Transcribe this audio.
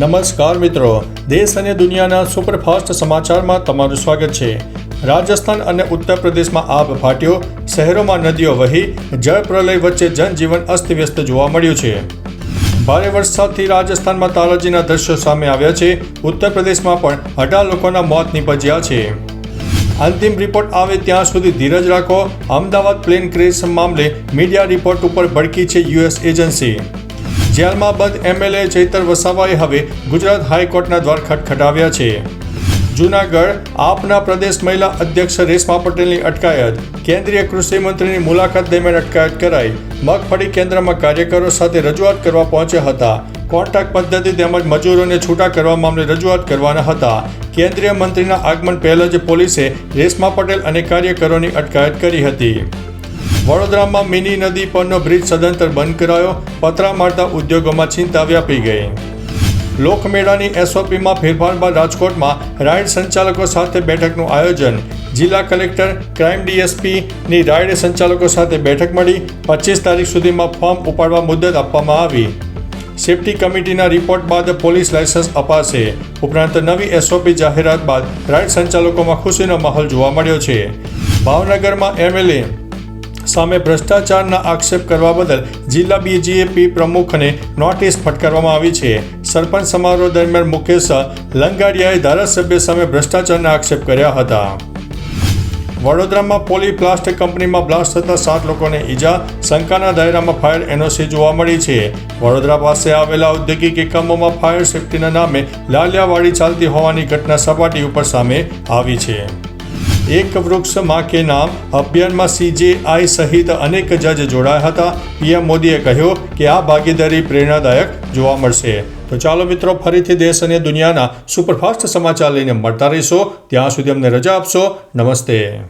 નમસ્કાર મિત્રો. દેશ અને દુનિયાના સુપરફાસ્ટ સમાચારમાં તમારું સ્વાગત છે. રાજસ્થાન અને ઉત્તર પ્રદેશમાં આભ ફાટ્યો, શહેરોમાં નદીઓ વહી જળ પ્રલય વચ્ચે જનજીવન અસ્તવ્યસ્ત જોવા મળ્યું છે. ભારે વરસાદથી રાજસ્થાનમાં તારાજીના દ્રશ્યો સામે આવ્યા છે. ઉત્તર પ્રદેશમાં પણ અઢાર લોકોના મોત નીપજ્યા છે. અંતિમ રિપોર્ટ આવે ત્યાં સુધી ધીરજ રાખો. અમદાવાદ પ્લેન ક્રેશ મામલે મીડિયા રિપોર્ટ ઉપર ભડકી છે યુએસ એજન્સી. જેલમાં બંધ એમએલએ ચૈતર વસાવાએ હવે ગુજરાત હાઈકોર્ટના દ્વાર ખટખટાવ્યા છે. જૂનાગઢ આપના પ્રદેશ મહિલા અધ્યક્ષ રેશમા પટેલની અટકાયત. કેન્દ્રીય કૃષિ મંત્રીની મુલાકાત દરમિયાન અટકાયત કરાઈ. મગફળી કેન્દ્રમાં કાર્યકરો સાથે રજૂઆત કરવા પહોંચ્યા હતા. કોન્ટ્રાક્ટ પદ્ધતિ તેમજ મજૂરોને છૂટા કરવા મામલે રજૂઆત કરવાના હતા. કેન્દ્રીય મંત્રીના આગમન પહેલા જ પોલીસે રેશમા પટેલ અને કાર્યકરોની અટકાયત કરી હતી. વડોદરામાં મિની નદી પરનો બ્રિજ સદંતર બંધ કરાયો. પતરા મારતા ઉદ્યોગોમાં ચિંતા વ્યાપી ગઈ લોકમેળાની એસઓપીમાં ફેરફાર બાદ રાજકોટમાં રાઇડ સંચાલકો સાથે બેઠકનું આયોજન. જિલ્લા કલેક્ટર, ક્રાઇમ ડીએસપીની રાઇડ સંચાલકો સાથે બેઠક મળી. પચીસ તારીખ સુધીમાં ફોર્મ ઉપાડવા મુદત આપવામાં આવી. સેફટી કમિટીના રિપોર્ટ બાદ પોલીસ લાયસન્સ અપાશે. ઉપરાંત નવી એસઓપી જાહેરાત બાદ રાઇડ સંચાલકોમાં ખુશીનો માહોલ જોવા મળ્યો છે. ભાવનગરમાં એમએલએ સામે ભ્રષ્ટાચારના આક્ષેપ કરવા બદલ જિલ્લા બીજેપી પ્રમુખને નોટિસ ફટકારવામાં આવી છે. સરપંચ સમારોહ દરમિયાન મુકેશ લંગાડિયાએ ધારાસભ્ય સામે ભ્રષ્ટાચારના આક્ષેપ કર્યા હતા. વડોદરામાં પોલી પ્લાસ્ટિક કંપનીમાં બ્લાસ્ટ થતા સાત લોકોને ઈજા, શંકાના દાયરામાં ફાયર એનઓસી જોવા મળી છે. વડોદરા પાસે આવેલા ઔદ્યોગિક એકમોમાં ફાયર સેફટીના નામે લાલિયાવાડી ચાલતી હોવાની ઘટના સપાટી ઉપર સામે આવી છે. એક વૃક્ષમાં કે નામ અભિયાનમાં સીજેઆઈ સહિત અનેક જજ જોડાયા હતા. પીએમ મોદીએ કહ્યું કે આ ભાગીદારી પ્રેરણાદાયક જોવા મળશે. તો ચાલો મિત્રો, ફરીથી દેશ અને દુનિયાના સુપરફાસ્ટ સમાચાર લઈને મળતા રહીશો. ત્યાં સુધી અમને રજા આપશો. નમસ્તે.